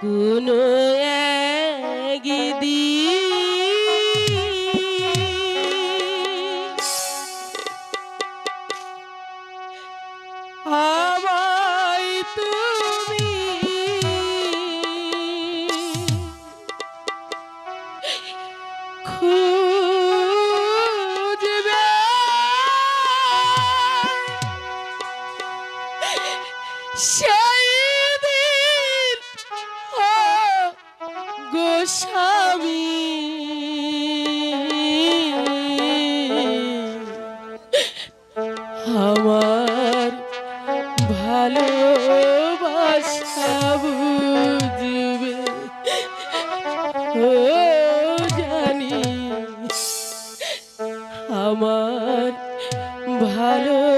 কোনো গিদি আমায় তুমি খুব Shit! স্বামী। আমার ভালোবাসা বুঝবে ও জানি। আমার ভালো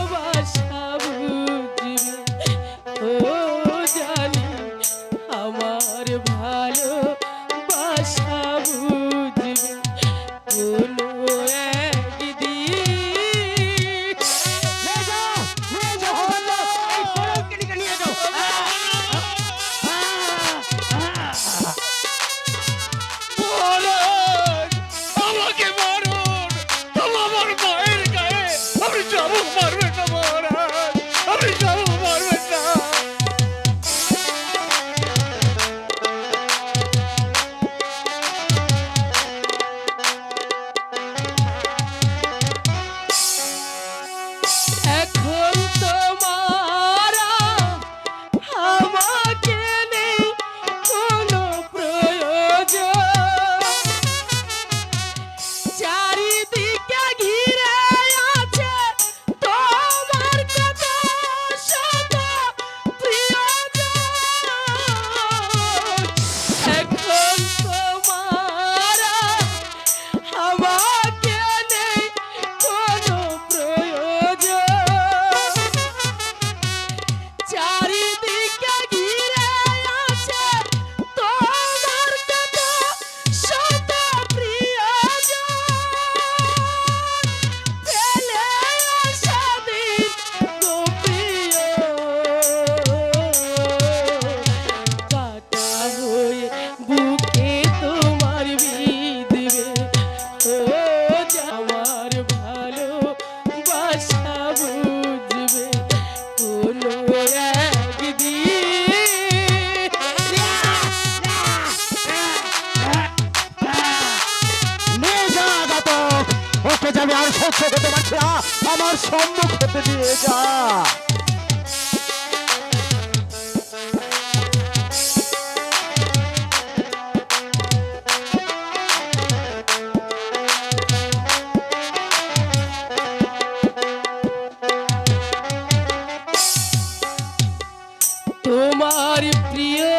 ভালো Heck. সহ্য করতে পারছি না আমার সম্মুখ হতে দিয়ে যা। তোমার প্রিয়